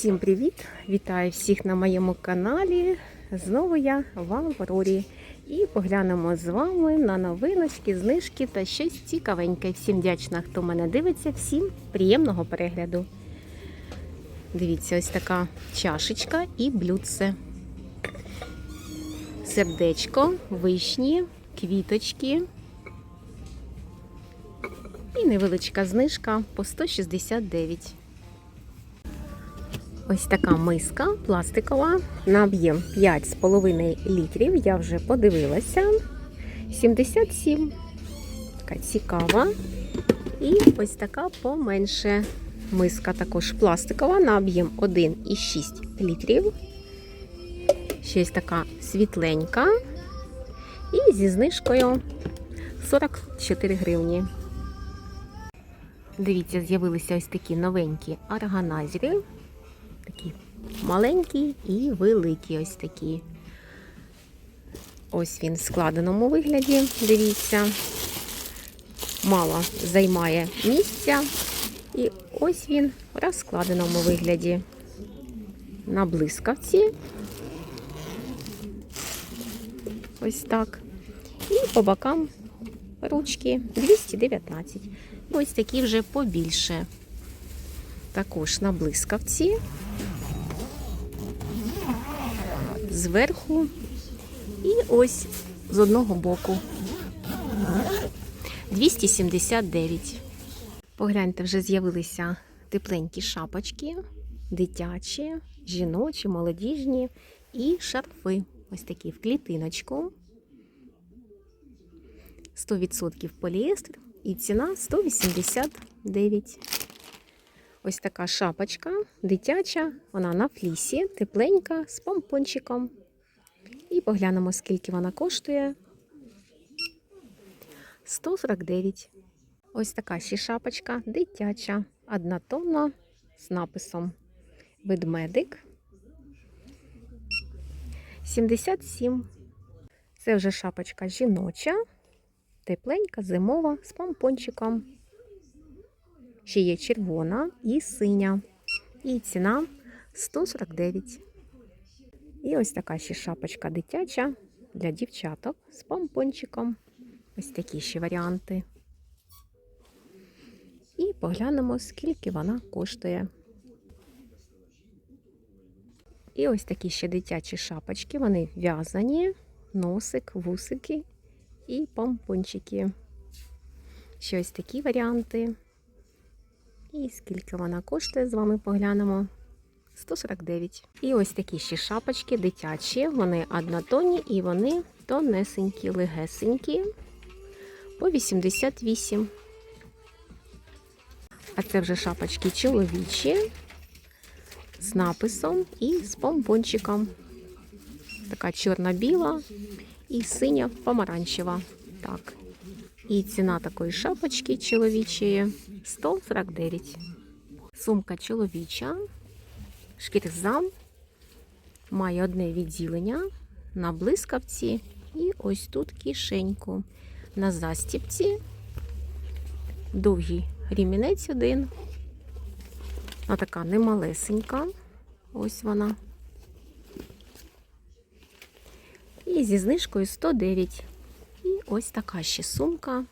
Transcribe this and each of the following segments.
Всім привіт! Вітаю всіх на моєму каналі. Знову я в Аврорі. І поглянемо з вами на новиночки, знижки та щось цікавеньке. Всім вдячна, хто мене дивиться. Всім приємного перегляду. Дивіться, ось така чашечка і блюдце. Сердечко, вишні, квіточки. І невеличка знижка по 169. Ось така миска пластикова на об'єм 5,5 літрів. Я вже подивилася. 77. Така цікава. І ось така поменше. Миска також пластикова на об'єм 1,6 літрів. Ще така світленька. І зі знижкою 44 гривні. Дивіться, з'явилися ось такі новенькі органайзери. Такі маленькі і великі ось такі. Ось він в складеному вигляді, дивіться. Мало займає місця. І ось він в розкладеному вигляді. На блискавці. Ось так. І по бокам ручки 219. Ось такі вже побільше. Також на блискавці. Зверху. І ось з одного боку. 279. Погляньте, вже з'явилися тепленькі шапочки, дитячі, жіночі, молодіжні і шарфи. Ось такі в клітиночку. 100% поліестер і ціна 189. Ось така шапочка дитяча, вона на флісі, тепленька, з помпончиком. І поглянемо, скільки вона коштує. 149. Ось така ще шапочка дитяча, однотонна з написом ведмедик. 77. Це вже шапочка жіноча, тепленька, зимова, з помпончиком. Ще є червона і синя. І ціна 149. І ось така ще шапочка дитяча для дівчаток з помпончиком. Ось такі ще варіанти. І поглянемо, скільки вона коштує. І ось такі ще дитячі шапочки. Вони в'язані, носик, вусики і помпончики. Ще ось такі варіанти. І скільки вона коштує, з вами поглянемо. 149. І ось такі ще шапочки дитячі. Вони однотонні і вони тонесенькі, легесенькі. По 88. А це вже шапочки чоловічі з написом і з помпончиком. Така чорно-біла і синя помаранчева. Так. І ціна такої шапочки чоловічої 149. Сумка чоловіча, шкірзам, має одне відділення на блискавці і ось тут кишеньку. На застіпці довгий рімінець один. Вона така немалесенька. Ось вона. І зі знижкою 109. І ось така ще сумка.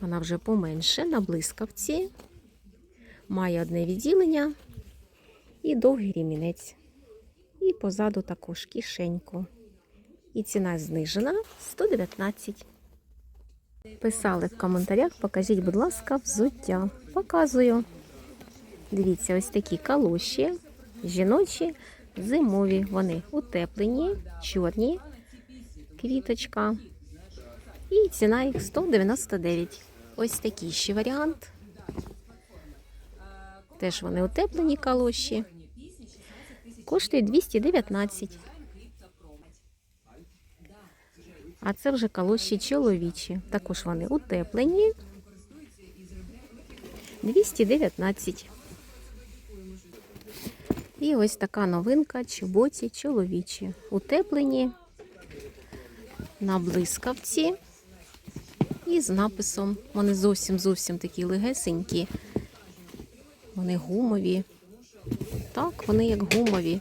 Вона вже поменше на блискавці. Має одне відділення і довгий рімінець. І позаду також кишеньку. І ціна знижена 119. Писали в коментарях, покажіть, будь ласка, взуття. Показую. Дивіться, ось такі калоші, жіночі, зимові. Вони утеплені, чорні, квіточка. І ціна їх 199. Ось такий ще варіант. Теж вони утеплені калоші. Коштує 219. А це вже калоші чоловічі. Також вони утеплені. 219. І ось така новинка чоботі чоловічі. Утеплені на блискавці і з написом. Вони зовсім зовсім такі легесенькі. Вони гумові. Так, вони як гумові.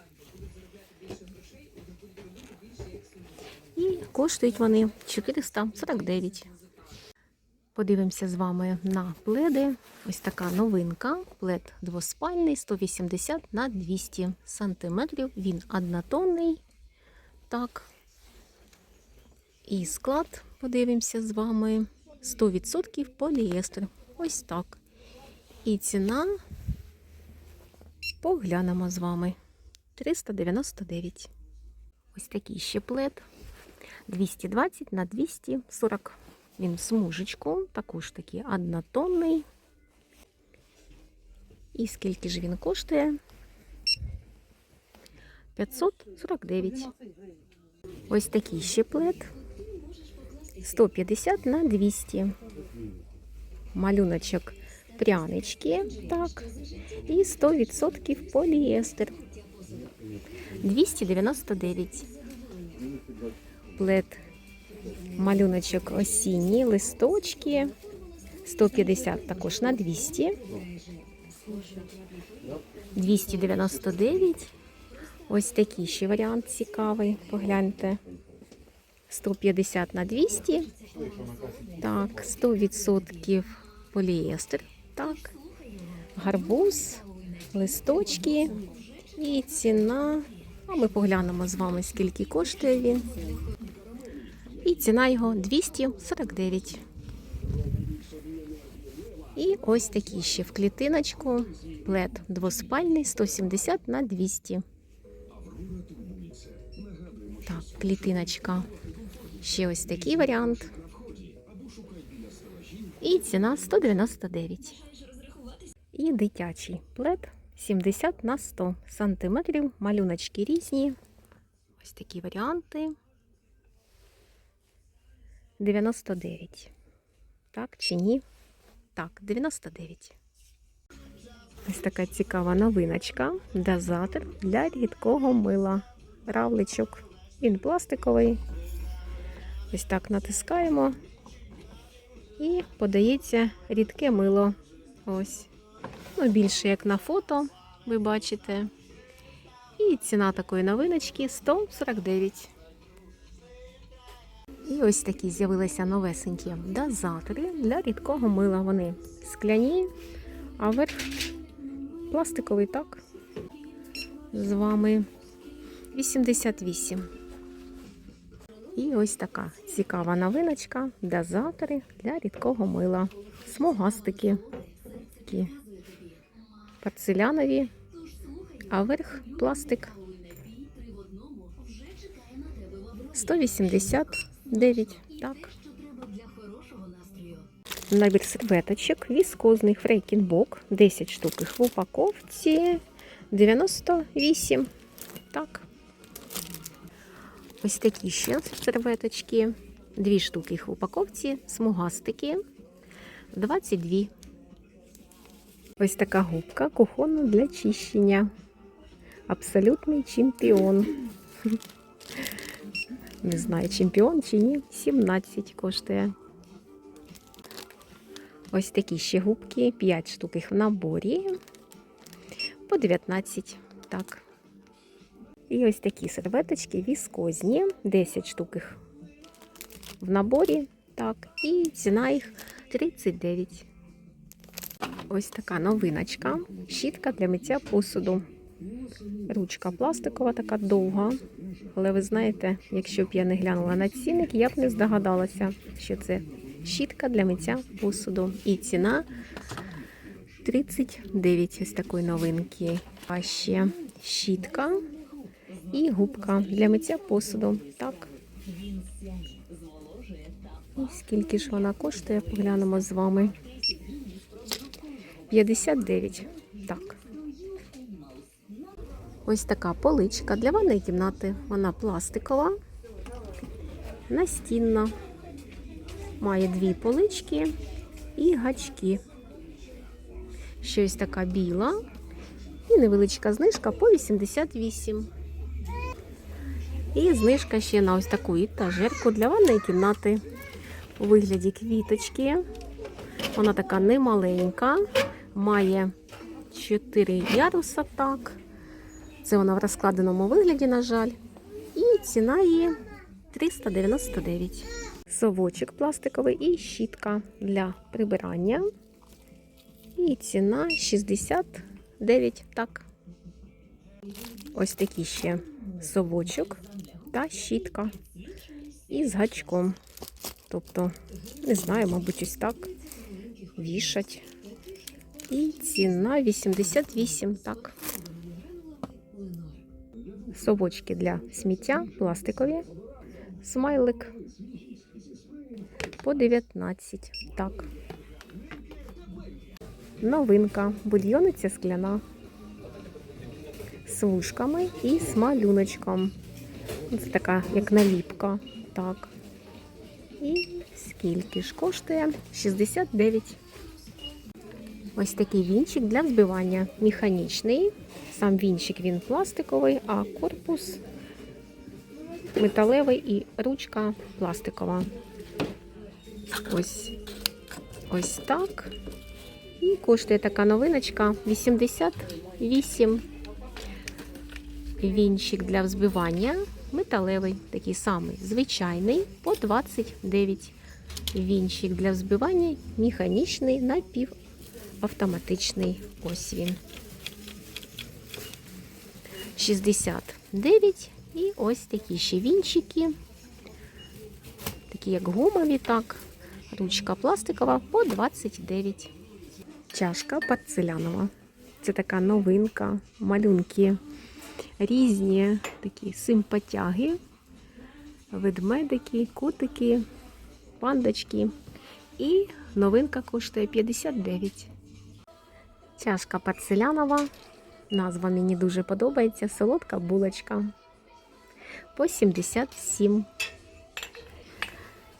І коштують вони 449. Подивимося з вами на пледи. Ось така новинка. Плед двоспальний 180 на 200 сантиметрів. Він однотонний. Так. І склад, подивимося з вами. 100% поліестер. Ось так. І ціна поглянемо з вами. 399. Ось такий ще плед. 220 на 240. Він в смужечку, також такий однотонний. І скільки ж він коштує? 549. Ось такий ще плед. 150 на 200. Малюночок прянички, так. І 100% поліестер. 299. Плед малюночок осінній, листочки. 150 також на 200. 299. Ось такий ще варіант цікавий. Погляньте. 150 на 200. Так, 100% поліестер. Так. Гарбуз, листочки. І ціна. А ми поглянемо з вами, скільки коштує він. І ціна його 249. І ось такий ще в клітиночку. Плед двоспальний 170 на 200. Так, клітиночка. Ще ось такий варіант. І ціна 199. І дитячий плед 70 на 100 сантиметрів. Малюночки різні. Ось такі варіанти. 99. Так чи ні? Так, 99. Ось така цікава новиночка. Дозатор для рідкого мила. Равличок. Він пластиковий. Ось так натискаємо. І подається рідке мило. Ось. Ну, більше як на фото, ви бачите. І ціна такої новиночки 149. І ось такі з'явилися новесенькі дозатори для рідкого мила. Вони скляні, а верх пластиковий, так. З вами 88. І ось така цікава новиночка. Дозатори для рідкого мила. Смугастики. Такі порцелянові, а верх пластик. 189. Так. Набір серветочок, віскозний фрейкінбок, 10 штук їх в упаковці 98. Так. Ось такі ще серветочки. Дві штуки їх в упаковці, смугастики 22. Ось така губка кухонна для чищення. Абсолютний чемпіон. Не знаю, чемпіон чи ні. 17 коштує. Ось такі ще губки, 5 штук їх в наборі. По 19. Так. І ось такі серветочки віскозні, 10 штук їх в наборі. Так, і ціна їх 39. Ось така новиночка. Щітка для миття посуду. Ручка пластикова, така довга. Але ви знаєте, якщо б я не глянула на цінник, я б не здогадалася, що це щітка для миття посуду. І ціна 39 ось такої новинки. А ще щітка і губка для миття посуду. Так. І скільки ж вона коштує, поглянемо з вами. 59. Так. Ось така поличка для ванної кімнати. Вона пластикова, настінна. Має дві полички і гачки. Ще ось така біла. І невеличка знижка по 88. І знижка ще на ось таку етажерку для ванної кімнати у вигляді квіточки. Вона така немаленька, має 4 яруса, так. Це вона в розкладеному вигляді, на жаль. І ціна її 399. Совочок пластиковий і щітка для прибирання. І ціна 69. Так. Ось такий ще совочок та щітка із гачком. Тобто, не знаю, мабуть, ось так вішать. І ціна 88, так. Совочки для сміття пластикові. Смайлик по 19. Так. Новинка. Бульйониця скляна. З вушками і з малюночком. Це така, як наліпка. Так. І скільки ж коштує? 69. Ось такий вінчик для взбивання. Механічний. Сам вінчик він пластиковий, а корпус металевий і ручка пластикова. Ось ось так. І коштує така новиночка 88 вінчик для взбивання. Металевий, такий самий звичайний, по 29 вінчик для взбивання, механічний, напівавтоматичний. Ось він. 69 і ось такі ще вінчики. Такі як гумові, так. Ручка пластикова по 29. Чашка порцелянова. Це така новинка, малюнки різні такі симпатяги, ведмедики, котики, пандочки. І новинка коштує 59. Чашка порцелянова. Назва мені дуже подобається. Солодка булочка. По 77.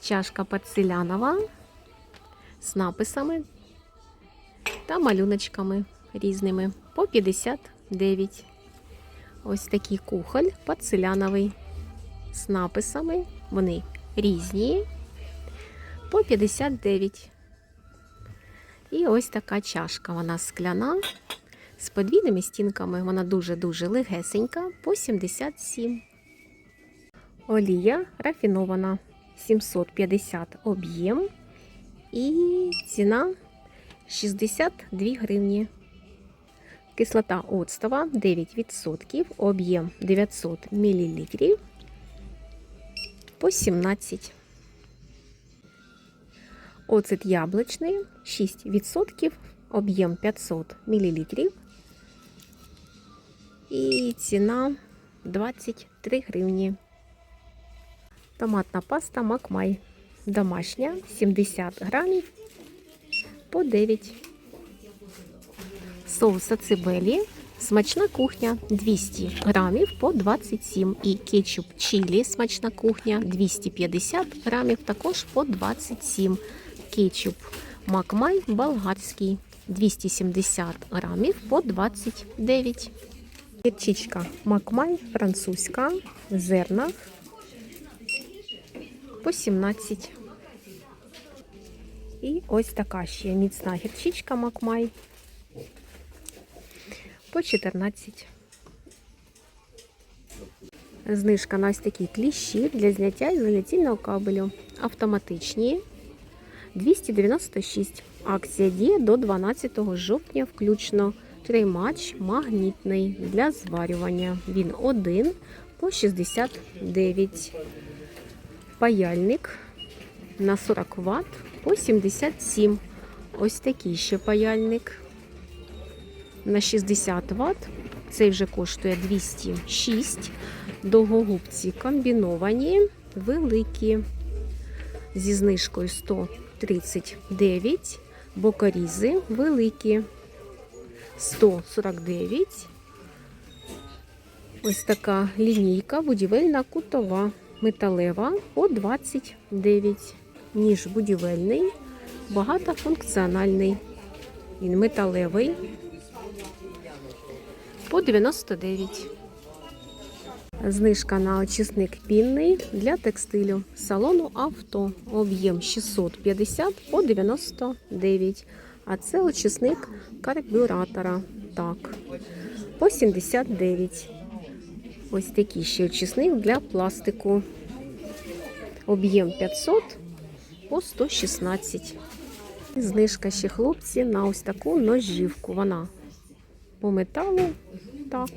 Чашка порцелянова з написами та малюночками різними по 59. Ось такий кухоль порцеляновий з написами. Вони різні по 59. І ось така чашка. Вона скляна з подвійними стінками. Вона дуже-дуже легесенька по 77. Олія рафінована 750 об'єм. І ціна 62 гривні. Кислота оцтова 9%, об'єм 900 мл по 17. Оцет яблучний 6%, об'єм 500 мл. І ціна 23 гривні. Томатна паста Макмай. Домашня 70 грамів по 9. Соуса цибелі. Смачна кухня 200 грамів по 27. І кетчуп чилі смачна кухня 250 грамів також по 27. Кетчуп Макмай болгарський 270 грамів по 29. Гірчичка Макмай французька в зернах по 17. І ось така ще міцна гірчичка Макмай по 14. Знижка на ось такі кліщі для зняття ізоляційного кабелю. Автоматичні 296. Акція діє до 12 жовтня включно. Треймач магнітний для зварювання. Він один по 69. Паяльник на 40 Вт по 77. Ось такий ще паяльник на 60 Вт. Цей вже коштує 206. Довгогубці комбіновані, великі. Зі знижкою 139. Бокорізи великі. 149. Ось така лінійка будівельна кутова металева по 29. Ніж будівельний, багатофункціональний. Він металевий по 99. Знижка на очисник пінний для текстилю салону авто. Об'єм 650 по 99. А це очисник карбюратора. Так. по 79. Ось такий ще очисник для пластику. Об'єм 500 по 116. Знижка ще хлопці на ось таку ножівку. Вона по металу, так.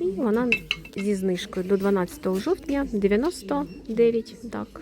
І вона зі знижкою до 12 жовтня 99, так.